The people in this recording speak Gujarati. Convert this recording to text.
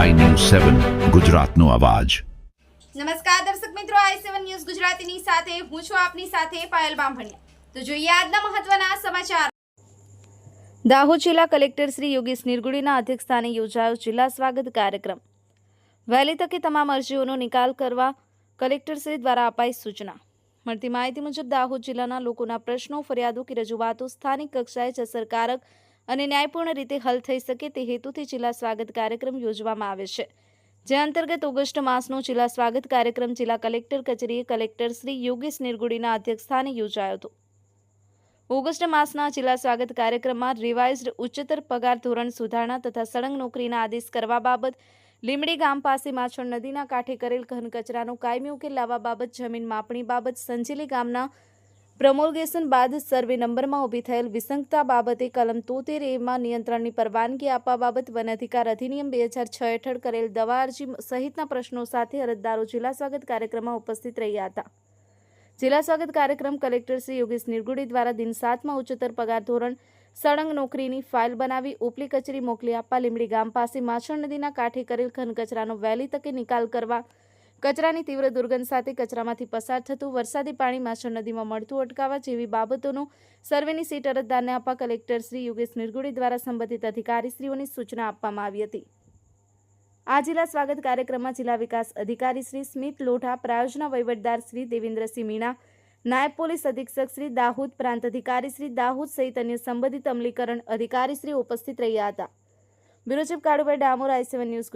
સેવન ગુજરાતનો અવાજ. નમસ્કાર દર્શક મિત્રો આઈ સેવન ન્યૂઝ ગુજરાતીની સાથે, હું છું આપની સાથે પાયલ બામભણિયા. તો જોઈએ આજના મહત્વના સમાચાર. દાહોદ જિલ્લા કલેક્ટર શ્રી યોગેશ નિર્ગુડીના અધ્યક્ષસ્થાને યોજાયો જિલ્લા સ્વાગત કાર્યક્રમ. વહેલી તકે તમામ અરજીઓનો નિકાલ કરવા કલેક્ટરશ્રી દ્વારા અપાઈ સૂચના. મળતી માહિતી મુજબ, દાહોદ જિલ્લાના લોકોના પ્રશ્નો, ફરિયાદો કે રજૂઆતો સ્થાનિક કક્ષાએ જ અસરકારક અને ન્યાયપૂર્ણ રીતે હલ થઈ શકે તે હેતુથી જિલ્લા સ્વાગત કાર્યક્રમ યોજવામાં આવે છે. જે અંતર્ગત ઓગસ્ટ માસનો જિલ્લા સ્વાગત કાર્યક્રમ જિલ્લા કલેક્ટર કચેરીએ કલેક્ટર શ્રી યોગેશ નિર્ગુડીના અધ્યક્ષસ્થાને યોજાયો હતો. ઓગસ્ટ માસના જિલ્લા સ્વાગત કાર્યક્રમમાં રિવાઇઝડ ઉચ્ચતર પગાર ધોરણ સુધારણા તથા સળંગ નોકરીના આદેશ કરવા બાબત, લીમડી ગામ પાસે માછણ નદીના કાંઠે કરેલ ઘન કચરાનો કાયમી ઉકેલ લાવવા બાબત, જમીન માપણી બાબત, સંજેલી ગામના પ્રમોલગેશન બાદ સર્વે નંબરમાં ઊભી થયેલ વિસંગતા બાબતે કલમ તોતેર એમાં નિયંત્રણની પરવાનગી આપવા બાબત વન અધિકાર અધિનિયમ બે હજાર છ હેઠળ કરેલ દવા અરજી સહિતના પ્રશ્નો સાથે અરજદારો જિલ્લા સ્વાગત કાર્યક્રમમાં ઉપસ્થિત રહ્યા હતા. જિલ્લા સ્વાગત કાર્યક્રમ કલેક્ટર શ્રી યોગેશ નિરગુડી દ્વારા દિન સાતમાં ઉચ્ચતર પગાર ધોરણ સળંગ નોકરીની ફાઇલ બનાવી ઉપલી કચેરી મોકલી આપવા લીમડી ગામ પાસે માછણ નદીના કાંઠે કરેલ ઘન કચરાનો વહેલી તકે નિકાલ કરવા કચરાની તીવ્ર દુર્ગંધ સાથે કચરામાંથી પસાર થતું વરસાદી પાણી માછર નદીમાં મળતું અટકાવવા જેવી બાબતોનું સર્વેની સીટ અરજદારને આપવા કલેક્ટર શ્રી યોગેશ નિરગુડી દ્વારા સંબંધિત અધિકારીશ્રીઓની સૂચના આપવામાં આવી હતી. આ જિલ્લા સ્વાગત કાર્યક્રમમાં જિલ્લા વિકાસ અધિકારી શ્રી સ્મિત લોઢા, પ્રાયોજના વહીવટદાર શ્રી દેવેન્દ્રસિંહ મીણા, નાયબ પોલીસ અધિક્ષક શ્રી દાહોદ, પ્રાંત અધિકારી શ્રી દાહોદ સહિત અન્ય સંબંધિત અમલીકરણ અધિકારીશ્રી ઉપસ્થિત રહ્યા હતા. Bureau chief Kalubhai Damor, I seven news